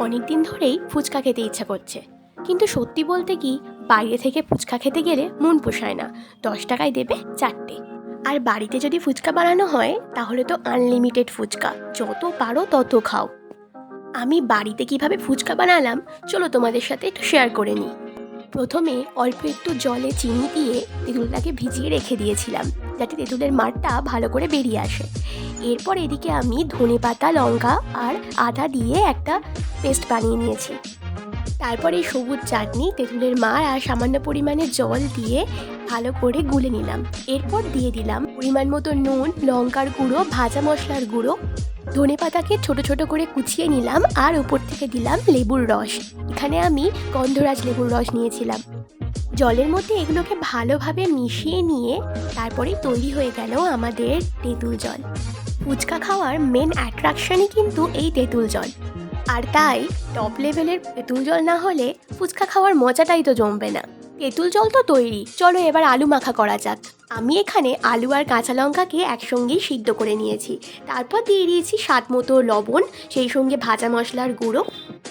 অনেক দিন ধরেই ফুচকা খেতে ইচ্ছা করছে। কিন্তু সত্যি বলতে কি, বাইরে থেকে ফুচকা খেতে গেলে মন পোষায় না। দশ টাকায় দেবে চারটে। আর বাড়িতে যদি ফুচকা বানানো হয়, তাহলে তো আনলিমিটেড ফুচকা। যত পারো তত খাও। আমি বাড়িতে কীভাবে ফুচকা বানালাম, চলো তোমাদের সাথে একটু শেয়ার করে নিই। প্রথমে অল্প একটু জলে চিনি দিয়ে তেঁতুলটাকে ভিজিয়ে রেখে দিয়েছিলাম, যাতে তেঁতুলের মারটা ভালো করে বেরিয়ে আসে। এরপর এদিকে আমি ধনে পাতা লঙ্কা আর আদা দিয়ে একটা পেস্ট বানিয়ে নিয়েছি। তারপর এই সবুজ চাটনি তেঁতুলের মার আর সামান্য পরিমাণে জল দিয়ে ভালো করে গুলে নিলাম। এরপর দিয়ে দিলাম পরিমাণ মতো নুন, লঙ্কার গুঁড়ো, ভাজা মশলার গুঁড়ো ধনে পাতাকে ছোট ছোট করে কুচিয়ে নিলাম আর উপর থেকে দিলাম লেবুর রস। এখানে আমি গন্ধরাজ লেবুর রস নিয়েছিলাম। জলের মধ্যে এগুলোকে ভালোভাবে মিশিয়ে নিয়ে তারপরে তৈরি হয়ে গেল আমাদের তেঁতুল জল। ফুচকা খাওয়ার মেন অ্যাট্রাকশনই কিন্তু এই তেঁতুল জল। আর তাই টপ লেভেলের তেঁতুল জল না হলে ফুচকা খাওয়ার মজাটাই তো জমবে না। তেঁতুল জল তো তৈরি। চলো এবার আলু মাখা করা যাক। আমি এখানে আলু আর কাঁচা লঙ্কাকে একসঙ্গেই সিদ্ধ করে নিয়েছি। তারপর দিয়ে দিয়েছি স্বাদ মতো লবণ, সেই সঙ্গে ভাজা মশলার গুঁড়ো।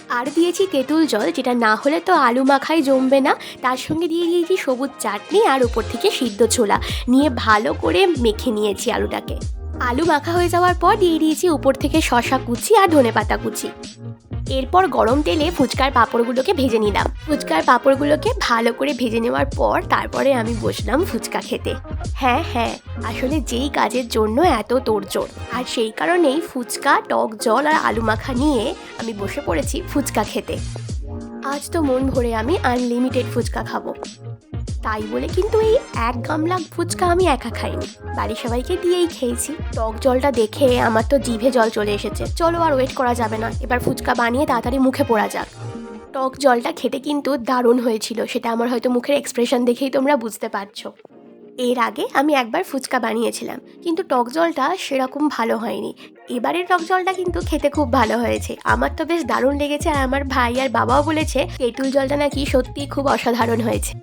আর দিয়েছি তেঁতুল জল, যেটা না হলে তো আলু মাখাই জমবে না। তার সঙ্গে দিয়ে দিয়েছি সবুজ চাটনি আর উপর থেকে সিদ্ধ ছোলা। নিয়ে ভালো করে মেখে নিয়েছি আলুটাকে। আলু মাখা হয়ে যাওয়ার পর দিয়ে দিয়েছি উপর থেকে শশা কুচি আর ধনে পাতা কুচি। এরপর গরম তেলে ফুচকার পাঁপড়গুলোকে ভেজে নিলাম। ফুচকার পাঁপড়গুলোকে ভালো করে ভেজে নেওয়ার পর তারপরে আমি বসলাম ফুচকা খেতে। হ্যাঁ হ্যাঁ আসলে যেই কাজের জন্য এত তোড়জোড়। আর সেই কারণেই ফুচকা, টক জল আর আলু মাখা নিয়ে আমি বসে পড়েছি ফুচকা খেতে। আজ তো মন ভরে আমি আনলিমিটেড ফুচকা খাব। তাই বলে কিন্তু এই এক গামলা ফুচকা আমি একা খাইনি। বাড়ির সবাইকে দিয়েই খেয়েছি। টক জলটা দেখে আমার তো জিভে জল চলে এসেছে। চলো আর ওয়েট করা যাবে না। এবার ফুচকা বানিয়ে তাড়াতাড়ি মুখে পড়া যাক। টক জলটা খেতে কিন্তু দারুণ হয়েছিল। সেটা আমার হয়তো মুখের এক্সপ্রেশন দেখেই তোমরা বুঝতে পারছ। এর আগে আমি একবার ফুচকা বানিয়েছিলাম। কিন্তু টক জলটা সেরকম ভালো হয়নি। এবারের টক জলটা কিন্তু খেতে খুব ভালো হয়েছে। আমার তো বেশ দারুণ লেগেছে আর আমার ভাই আর বাবাও বলেছে, তেঁতুল জলটা নাকি সত্যিই খুব অসাধারণ হয়েছে।